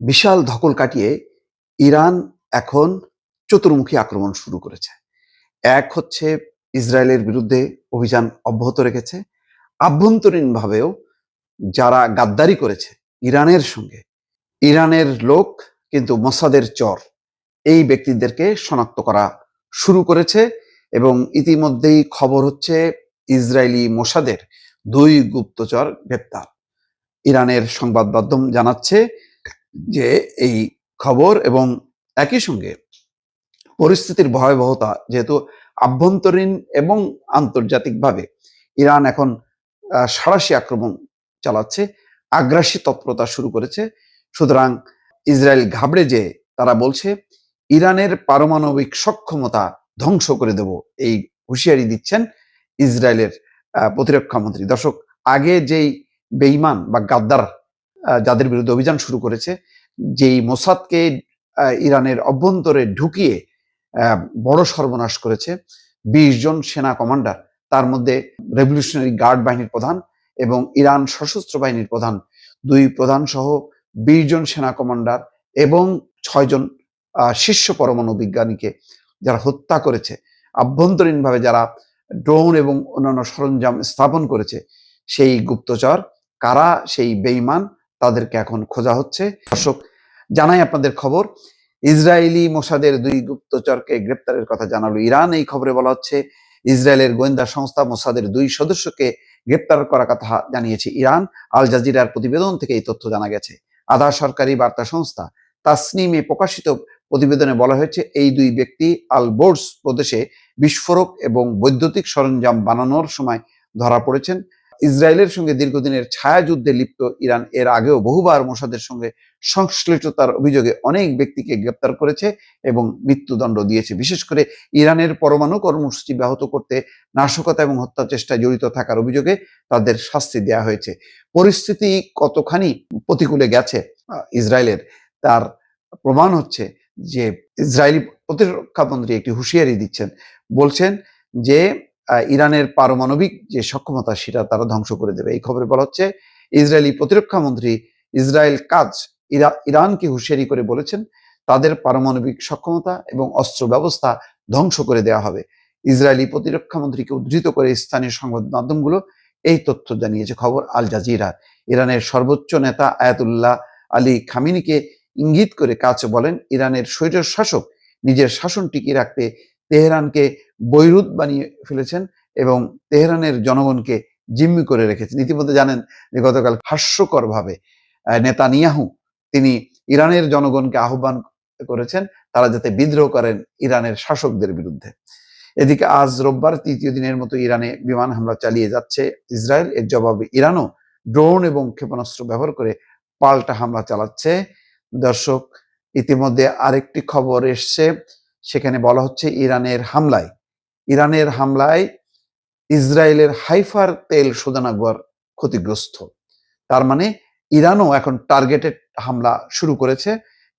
বিশাল ধকল কাটিয়ে ইরান এখন চতুর্মুখী আক্রমণ শুরু করেছে। এক হচ্ছে ইসরায়েলের বিরুদ্ধে অভিযান অব্যাহত রেখেছে। আভ্যন্তরীণভাবেও যারা গাদ্দারি করেছে ইরানের সঙ্গে, ইরানের লোক কিন্তু মোসাদের চর। এই ব্যক্তিদেরকে শনাক্ত করা শুরু করেছে এবং ইতিমধ্যেই খবর হচ্ছে ইসরায়েলি মোসাদের দুই গুপ্তচর গ্রেপ্তার। ইরানের সংবাদ মাধ্যম জানাচ্ছে যে এই খবর এবং একই সঙ্গে পরিস্থিতির ভয়াবহতা যেহেতু আভ্যন্তরীণ এবং আন্তর্জাতিকভাবে ইরান এখন সাঁড়াশি আক্রমণ চালাচ্ছে, আগ্রাসী তৎপরতা শুরু করেছে। সুতরাং ইসরায়েল ঘাবড়ে যে তারা বলছে, ইরানের পারমাণবিক সক্ষমতা ধ্বংস করে দেব এই হুঁশিয়ারি দিচ্ছেন ইসরায়েলের প্রতিরক্ষা মন্ত্রী। দর্শক, আগে যেই বেইমান বা গাদ্দার যাদের বিরুদ্ধে অভিযান শুরু করেছে, যেই মোসাদকে ইরানের অভ্যন্তরে ঢুকিয়ে বড় সর্বনাশ করেছে, বিশ জন সেনা কমান্ডার, তার মধ্যে রেভলিউশনারি গার্ড বাহিনীর প্রধান এবং ইরান সশস্ত্র বাহিনীর প্রধান, দুই প্রধান সহ বিশ জন সেনা কমান্ডার এবং ছয়জন শীর্ষ পরমাণু বিজ্ঞানীকে যারা হত্যা করেছে। আভ্যন্তরীণভাবে যারা ড্রোন এবং অন্যান্য সরঞ্জাম স্থাপন করেছে, সেই গুপ্তচর, কারা, সেই বেইমান তাদেরকে এখন খোঁজা হচ্ছে। দর্শক, জানাই আপনাদের খবর। ইসরায়েলি মোসাদের দুই গুপ্তচরকে গ্রেপ্তারের কথা জানালো ইরান। এই খবরে বলা হচ্ছে, ইসরায়েলের গোয়েন্দা সংস্থা মোসাদের দুই সদস্যকে গ্রেপ্তার করার কথা জানিয়েছে ইরান। আল জাজিরার প্রতিবেদন থেকে এই তথ্য জানা গেছে। আধা সরকারি বার্তা সংস্থা তাসনিমে প্রকাশিত প্রতিবেদনে বলা হয়েছে, এই দুই ব্যক্তি আলবোর্স প্রদেশে বিস্ফোরক এবং বৈদ্যুতিক সরঞ্জাম বানানোর সময় ধরা পড়েছেন। ইসরায়েলের সঙ্গে দীর্ঘদিনের ছায়া যুদ্ধে লিপ্ত ইরান এর আগেও বহুবার মোসাদের সঙ্গে সংশ্লিষ্টতার অভিযোগে অনেক ব্যক্তিকে গ্রেপ্তার করেছে এবং মৃত্যুদণ্ড দিয়েছে। বিশেষ করে ইরানের পরমাণু কর্মসূচি ব্যাহত করতে নাশকতা এবং হত্যা চেষ্টায় জড়িত থাকার অভিযোগে তাদের শাস্তি দেওয়া হয়েছে। পরিস্থিতি কতখানি প্রতিকূলে গেছে ইসরায়েলের, তার প্রমাণ হচ্ছে যে ইসরায়েলি প্রতিরক্ষা মন্ত্রী একটি হুঁশিয়ারি দিচ্ছেন। বলছেন যে ইরানের পারমাণবিক যে সক্ষমতা, সেটা তারা ধ্বংস করে দেবে। এই খবরে বলা হচ্ছে, ইসরায়েলি প্রতিরক্ষা মন্ত্রী ইসরায়েল কাজ ইরানকে হুঁশিয়ারি করে বলেছেন, তাদের পারমাণবিক সক্ষমতা এবং অস্ত্র ব্যবস্থা ধ্বংস করে দেওয়া হবে। ইসরায়েলি প্রতিরক্ষা মন্ত্রীকে উদ্ধৃত করে স্থানীয় সংবাদ মাধ্যমগুলো এই তথ্য জানিয়েছে। খবর আল জাজিরা। ইরানের সর্বোচ্চ নেতা আয়াতুল্লাহ আলী খামিনিকে ইঙ্গিত করে কাজ বলেন, ইরানের স্বৈর শাসক নিজের শাসন টিকিয়ে রাখতে তেহরানকে বৈরুত বানিয়ে ফেলেছেন এবং তেহরানের জনগণকে জিম্মি করে রেখেছেন। ইতিমধ্যে জানেন যে গতকাল হাস্যকরভাবে নেতানিয়াহু তিনি ইরানের জনগণকে আহ্বান করেছেন, তারা যাতে বিদ্রোহ করেন ইরানের শাসকদের বিরুদ্ধে। এদিকে আজ রোববার তৃতীয় দিনের মতো ইরানে বিমান হামলা চালিয়ে যাচ্ছে ইসরায়েল। এর জবাবে ইরানও ড্রোন এবং ক্ষেপণাস্ত্র ব্যবহার করে পাল্টা হামলা চালাচ্ছে। দর্শক, ইতিমধ্যে আরেকটি খবর এসছে, সেখানে বলা হচ্ছে ইরানের হামলায় ইরানের হামলায় ইসরায়েলের হাইফার তেল শোধনাগার ক্ষতিগ্রস্ত। তার মানে ইরানও এখন টার্গেটেড হামলা শুরু করেছে।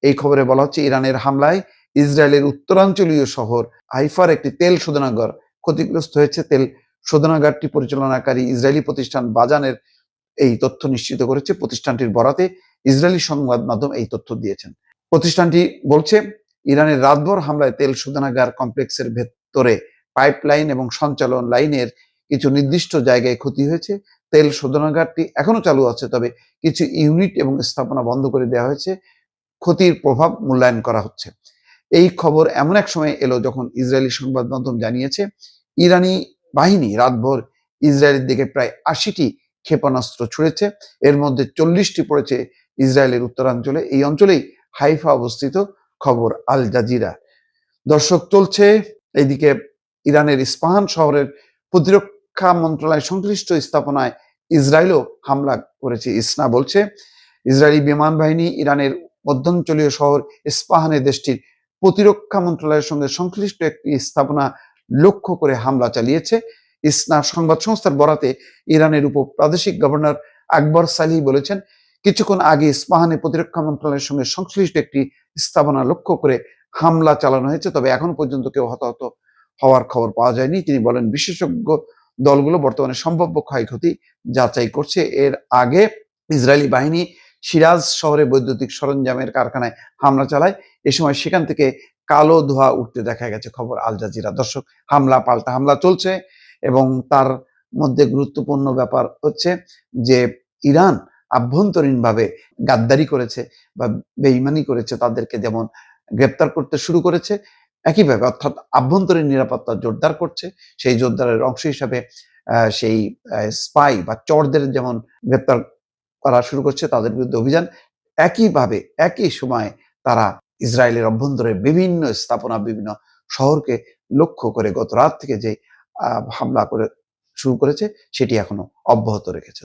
এই খবরে বলা হচ্ছে ইরানের হামলায় ইসরায়েলের উত্তরাঞ্চলীয় শহর হাইফার একটি তেল শোধনাগার ক্ষতিগ্রস্ত হয়েছে। তেল শোধনাগারটি পরিচালনাকারী ইসরায়েলি প্রতিষ্ঠান বাজানের এই তথ্য নিশ্চিত করেছে। প্রতিষ্ঠানটির বরাতে ইসরায়েলি সংবাদ মাধ্যম এই তথ্য দিয়েছেন। প্রতিষ্ঠানটি বলছে, ইরানের রাতভর হামলায় তেল শোধনাগার কমপ্লেক্সের ভেতরে পাইপলাইন এবং সঞ্চালন লাইনের কিছু নির্দিষ্ট জায়গায় ক্ষতি হয়েছে। তেল শোধনাগারটি এখনও চালু আছে, তবে কিছু ইউনিট এবং স্থাপনা বন্ধ করে দেওয়া হয়েছে। ক্ষতির প্রভাব মূল্যায়ন করা হচ্ছে। এই খবর এমন এক সময় এলো যখন ইসরায়েলি সংবাদ মাধ্যম জানিয়েছে, ইরানি বাহিনী রাতভর ইসরায়েলের দিকে প্রায় আশিটি ক্ষেপণাস্ত্র ছুড়েছে। এর মধ্যে চল্লিশটি পড়েছে ইসরায়েলের উত্তরাঞ্চলে। এই অঞ্চলেই হাইফা অবস্থিত খবর আল জাজিরা। দর্শক, চলছে। এইদিকে ইরানের ইস্পাহান শহরের প্রতিরক্ষা মন্ত্রণালয় সংশ্লিষ্ট স্থাপনায় ইসরায়েলও হামলা করেছে। ইসনা বলছে, ইসরায়েলি বিমান বাহিনী ইরানের মধ্যাঞ্চলীয় শহর ইস্পাহানে দেশটির প্রতিরক্ষা মন্ত্রণালয়ের সঙ্গে সংশ্লিষ্ট একটি স্থাপনা লক্ষ্য করে হামলা চালিয়েছে। ইসনা সংবাদ সংস্থার বরাতে ইরানের উপ প্রাদেশিক গভর্নর আকবর সালি বলেছেন, কিছুক্ষণ আগে ইস্পাহানে প্রতিরক্ষা মন্ত্রণালয়ের সঙ্গে সংশ্লিষ্ট একটি স্থাপনা লক্ষ্য করে হামলা চালানো হয়েছে, তবে এখন পর্যন্ত কেউ হতাহত হওয়ার খবর পাওয়া যায়নি। তিনি বলেন, বিশেষজ্ঞ দলগুলো বর্তমানে সম্ভাব্য ক্ষয়ক্ষতি যাচাই করছে। এর আগে ইসরায়েলি বাহিনী সিরাজ শহরে বৈদ্যুতিক সরঞ্জামের কারখানায় হামলা চালায়। এ সময় সেখান থেকে কালো ধোঁয়া উঠতে দেখা গেছে খবর আল জাজিরা। দর্শক, হামলা পাল্টা হামলা চলছে এবং তার মধ্যে গুরুত্বপূর্ণ ব্যাপার হচ্ছে যে ইরান আভ্যন্তরীণভাবে গাদ্দারি করেছে বা বেইমানি করেছে। তাদেরকে যেমন গ্রেপ্তার করতে শুরু করেছে একইভাবে অর্থাৎ আভ্যন্তরীণ নিরাপত্তা জোরদার করছে, সেই জোরদারের অংশ হিসাবে সেই স্পাই বা চরদের যেমন গ্রেপ্তার করা শুরু করছে, তাদের বিরুদ্ধে অভিযান। একইভাবে, একই সময় তারা ইসরায়েলের অভ্যন্তরে বিভিন্ন স্থাপনা, বিভিন্ন শহরকে লক্ষ্য করে গত রাত থেকে যে হামলা করে, শুরু করেছে, সেটি এখনও অব্যাহত রেখেছে।